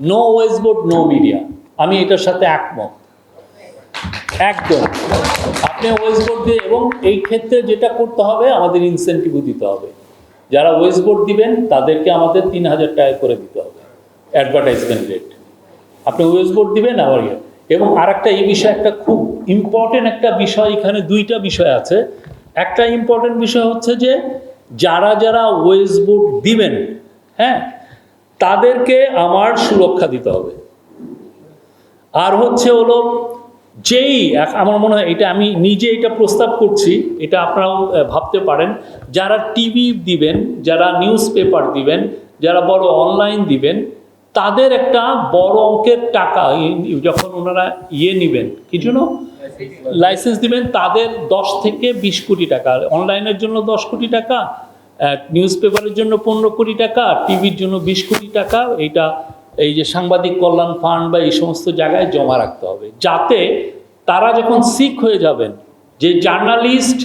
No wage board no media আমি এটার সাথে একমত। একদম। আপনি ওয়েস বোর্ড দিয়ে এবং এই ক্ষেত্রে যেটা করতে হবে, আমাদের ইনসেন্টিভও দিতে হবে। যারা ওয়েস বোর্ড দিবেন, তাদেরকে আমাদের তিন হাজার টাকা করে দিতে হবে। অ্যাডভার্টাইজমেন্ট রেট আপনি ওয়েস বোর্ড দিবেন, আবার ইয়ে। এবং আর একটা এই বিষয়ে একটা খুব ইম্পর্টেন্ট একটা বিষয়, এখানে দুইটা বিষয় আছে। একটা ইম্পর্টেন্ট বিষয় হচ্ছে যে, যারা যারা ওয়েস বোর্ড দিবেন হ্যাঁ তাদেরকে আমার সুরক্ষা দিতে হবে। আর হচ্ছে হলো যেই আমার মনে হয় এটা আমি নিজে এটা প্রস্তাব করছি এটা আপনারাও ভাবতে পারেন যারা টিভি দিবেন যারা নিউজ পেপার দিবেন যারা বড় অনলাইন দিবেন তাদের একটা বড় অঙ্কের টাকা যখন ওনারা ইয়ে নেবেন কি জন্য? লাইসেন্স দিবেন তাদের দশ থেকে বিশ কোটি টাকা। অনলাইনের জন্য দশ কোটি টাকা নিউজ পেপারের জন্য পনেরো কোটি টাকা টিভির জন্য বিশ কোটি টাকা। এইটা এই যে সাংবাদিক কল্যাণ ফান্ড বা এই সমস্ত জায়গায় জমা রাখতে হবে। যাতে তারা যখন সিক হয়ে যাবেন, যে জার্নালিস্ট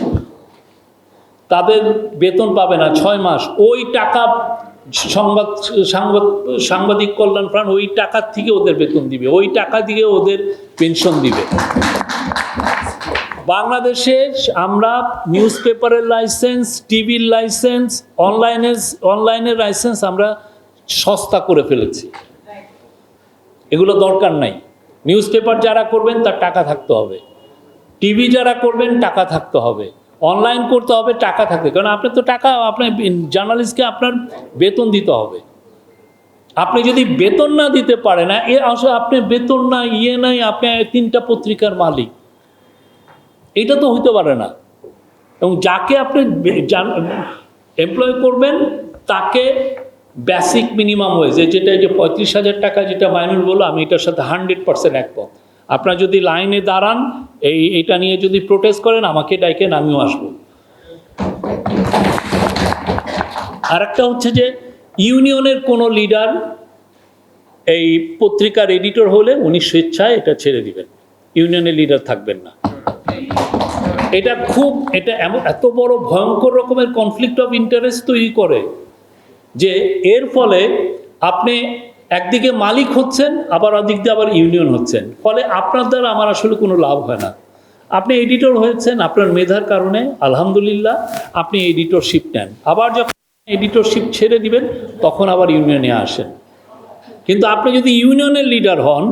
তাদের বেতন পাবে না ছয় মাস, ওই টাকা সংবাদ, সাংবাদ, সাংবাদিক কল্যাণ ফান্ড ওই টাকার থেকে ওদের বেতন দিবে, ওই টাকা দিয়ে ওদের পেনশন দিবে। বাংলাদেশে আমরা নিউজ পেপারের লাইসেন্স, টিভির লাইসেন্স, অনলাইনের অনলাইনের লাইসেন্স আমরা সস্তা করে ফেলেছি। এগুলো দরকার নাই। নিউজ পেপার যারা করবেন, তার টাকা থাকতে হবে। টিভি যারা করবেন, টাকা থাকতে হবে। অনলাইন করতে হবে, টাকা থাকতে কারণ আপনার তো টাকা আপনার জার্নালিস্টকে আপনার বেতন দিতে হবে। আপনি যদি বেতন না দিতে পারেন, এ আসলে আপনি বেতন না ইয়ে নাই, আপনি তিনটা পত্রিকার মালিক। এটা তো হইতে পারে না। এবং যাকে আপনি এমপ্লয় করবেন, তাকে বেসিক মিনিমাম ওয়েজ যেটা যে পঁয়ত্রিশ হাজার টাকা যেটা মাইনুল বলল, আমি এটার সাথে হান্ড্রেড পার্সেন্ট একমত। আপনারা যদি লাইনে দাঁড়ান, এই, এটা নিয়ে যদি প্রোটেস্ট করেন, আমাকে ডাইকেন আমিও আসব। আর একটা হচ্ছে যে, ইউনিয়নের কোনো লিডার এই পত্রিকার এডিটর হলে উনি স্বেচ্ছায় এটা ছেড়ে দিবেন। ইউনিয়নের লিডার থাকবেন না। এটা খুব, এটা এমন, এত বড় ভয়ঙ্কর রকমের কনফ্লিক্ট অফ ইন্টারেস্ট তৈরি করে যে এর ফলে আপনি একদিকে মালিক হচ্ছেন, আবার ওদিক দিয়ে আবার ইউনিয়ন হচ্ছেন। ফলে আপনার দ্বারা আমার আসলে কোনো লাভ হয় না। আপনি এডিটর হয়েছেন আপনার মেধার কারণে, আলহামদুলিল্লাহ, আপনি এডিটরশিপ নেন। আবার যখন এডিটরশিপ ছেড়ে দিবেন, তখন আবার ইউনিয়নে আসেন। কিন্তু আপনি যদি ইউনিয়নের লিডার হন,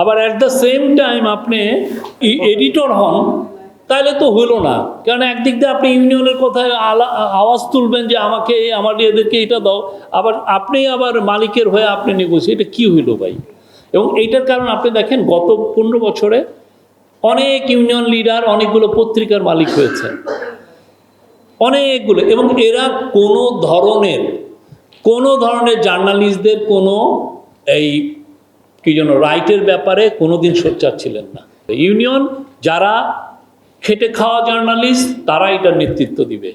আবার অ্যাট দ্য সেম টাইম আপনি এডিটর হন তাহলে তো হলো না। কারণ একদিক দিয়ে আপনি ইউনিয়নের কথায় আলা আওয়াজ তুলবেন যে আমাকে আমার এদেরকে এটা দাও, আবার আপনি আবার মালিকের হয়ে আপনি নেগোসি এটা কী হইল ভাই? এবং এইটার কারণ আপনি দেখেন, গত পনেরো বছরে অনেক ইউনিয়ন লিডার, অনেকগুলো পত্রিকার মালিক হয়েছে। অনেকগুলো, এবং এরা কোনো ধরনের কোনো ধরনের জার্নালিস্টদের কোনো এই কি যেন রাইটের ব্যাপারে কোনো দিন সোচ্চার ছিলেন না। ইউনিয়ন যারা খেটে খাওয়া জার্নালিস্ট তারা এটার নেতৃত্ব দিবে।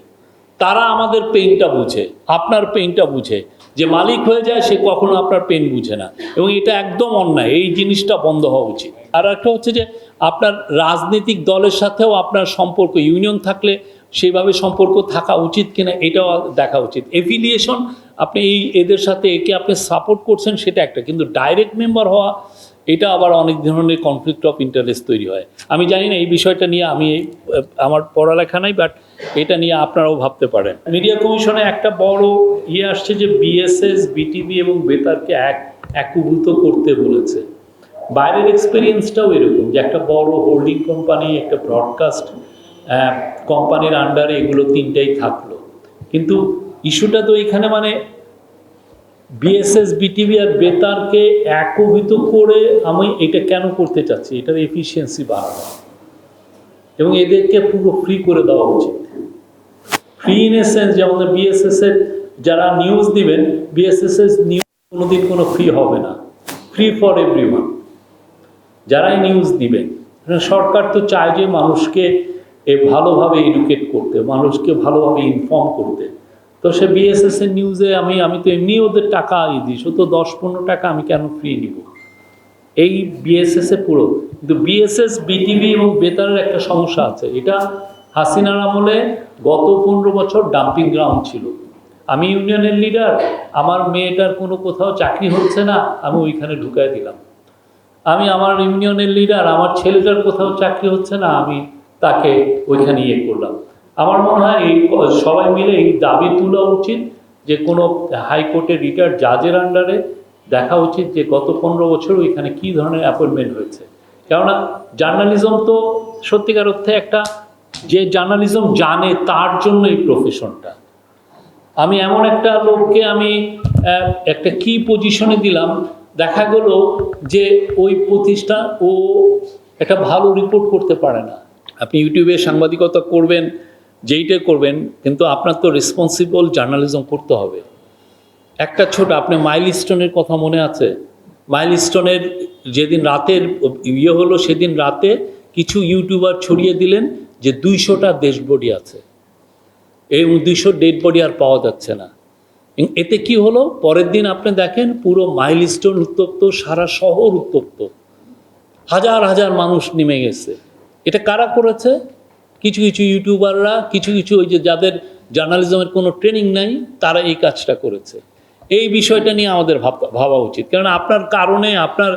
তারা আমাদের পেইনটা বুঝে, আপনার পেইনটা বুঝে। যে মালিক হয়ে যায়, সে কখনো আপনার পেন বুঝে না। এবং এটা একদম অন্যায়, এই জিনিসটা বন্ধ হওয়া উচিত। আর একটা হচ্ছে যে, আপনার রাজনৈতিক দলের সাথেও আপনার সম্পর্ক ইউনিয়ন থাকলে সেইভাবে সম্পর্ক থাকা উচিত কিনা, এটাও দেখা উচিত। এফিলিয়েশন আপনি এই, এদের সাথে একে আপনি সাপোর্ট করছেন, সেটা একটা। কিন্তু ডাইরেক্ট মেম্বার হওয়া এটা আবার অনেক ধরনের কনফ্লিক্ট অফ ইন্টারেস্ট তৈরি হয়। আমি জানি না এই বিষয়টা নিয়ে আমি, আমার পড়ালেখা নাই বাট এটা নিয়ে আপনারাও ভাবতে পারেন। মিডিয়া কমিশনে একটা বড় ইয়ে আসছে যে বিএসএস বিটিভি এবং বেতারকে এক, একীভূত করতে বলেছে। বাইরের এক্সপিরিয়েন্সটাও এরকম যে একটা বড় হোল্ডিং কোম্পানি একটা ব্রডকাস্ট কোম্পানির আন্ডারে এগুলো তিনটাই থাকল। কিন্তু ইস্যুটা তো এখানে মানে বিএসএস বিটিভি আর বেতারকে একীভূত করে আমি এটা কেন করতে চাচ্ছি? এটার এফিসিয়েন্সি বাড়ানো। এবং এদেরকে পুরো ফ্রি করে দেওয়া উচিত। ফ্রি ইন এ সেন্স যেমন বিএসএস এর যারা নিউজ দিবেন বিএসএস এর নিউজ কোনোদিন কোনো ফ্রি হবে না। ফ্রি ফর এভরিওয়ান যারাই নিউজ দিবেন সরকার তো চায় যে মানুষকে ভালোভাবে এডুকেট করতে, মানুষকে ভালোভাবে ইনফর্ম করতে। তো সে বিএসএস এর নিউজে আমি আমি তো এমনি ওদের টাকা ই দিই। শুধু দশ পনেরো টাকা আমি কেন ফ্রি নিব? এই বিএসএস এ পুরো। কিন্তু বিএসএস বিটিভি এবং বেতারের একটা সমস্যা আছে। এটা হাসিনার আমলে গত পনেরো বছর ডাম্পিং গ্রাউন্ড ছিল। আমি ইউনিয়নের লিডার আমার মেয়েটার কোনো কোথাও চাকরি হচ্ছে না, আমি ওইখানে ঢুকাই দিলাম। আমি আমার ইউনিয়নের লিডার আমার ছেলেটার কোথাও চাকরি হচ্ছে না, আমি তাকে ওইখানে ইয়ে করলাম। আমার মনে হয় এই সবাই মিলে এই দাবি তোলা উচিত যে কোনো হাইকোর্টে রিটায়ার্ড জাজের আন্ডারে দেখা উচিত যে গত পনেরো বছর ওইখানে কী ধরনের অ্যাপয়েন্টমেন্ট হয়েছে। কেননা জার্নালিজম তো সত্যিকার অর্থে একটা যে জার্নালিজম জানে তার জন্য এই প্রফেশনটা আমি এমন একটা লোককে আমি একটা কি পজিশনে দিলাম, দেখা গেল যে ওই প্রতিষ্ঠান ও একটা ভালো রিপোর্ট করতে পারে না। আপনি ইউটিউবে সাংবাদিকতা করবেন যেইটা করবেন, কিন্তু আপনার তো রেসপন্সিবল জার্নালিজম করতে হবে। একটা ছোট, আপনি মাইলস্টোনের কথা মনে আছে? মাইলস্টোনের যেদিন রাতের ইয়ে হলো, সেদিন রাতে কিছু ইউটিউবার ছড়িয়ে দিলেন যে দুইশোটা দেশ বডি আছে। এই দুইশো ডেড বডি আর পাওয়া যাচ্ছে না। এতে কি হলো? পরের দিন আপনি দেখেন পুরো মাইলস্টোন উত্তপ্ত, সারা শহর উত্তপ্ত। হাজার হাজার মানুষ নেমে গেছে। এটা কারা করেছে? কিছু কিছু ইউটিউবাররা কিছু কিছু ওই যে যাদের জার্নালিজমের কোনো ট্রেনিং নাই, তারা এই কাজটা করেছে। এই বিষয়টা নিয়ে আমাদের ভাব উচিত। কারণ আপনার কারণে, আপনার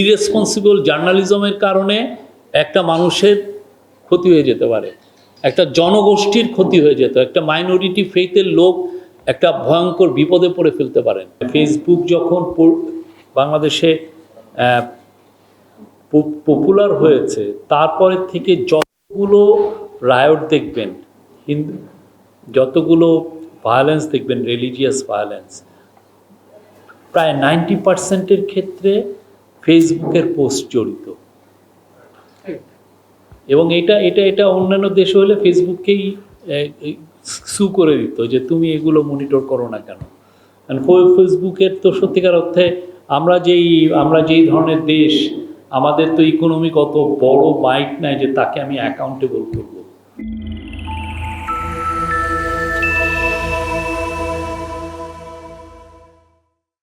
ইরেসপন্সিবল জার্নালিজমের কারণে একটা মানুষের ক্ষতি হয়ে যেতে পারে। একটা জনগোষ্ঠীর ক্ষতি হয়ে যেত একটা মাইনরিটি ফেইথের লোক একটা ভয়ঙ্কর বিপদে পড়ে ফেলতে পারেন। ফেসবুক যখন বাংলাদেশে পপুলার হয়েছে তারপরে থেকে যতগুলো রায়ট দেখবেন, হিন্দু, যতগুলো ভায়োলেন্স দেখবেন রিলিজিয়াস ভায়োলেন্স প্রায় নাইনটি পার্সেন্টের ক্ষেত্রে ফেসবুকের পোস্ট জড়িত। এবং এটা এটা এটা অন্যান্য দেশে হলে ফেসবুককেই সু করে দিত যে তুমি এগুলো মনিটর করো না কেন। কারণ ফেসবুকের তো সত্যিকার অর্থে আমরা যেই আমরা যেই ধরনের দেশ, আমাদের তো ইকোনমি কত বড় মাইক নাই যে তাকে আমি অ্যাকাউন্টেবল করব।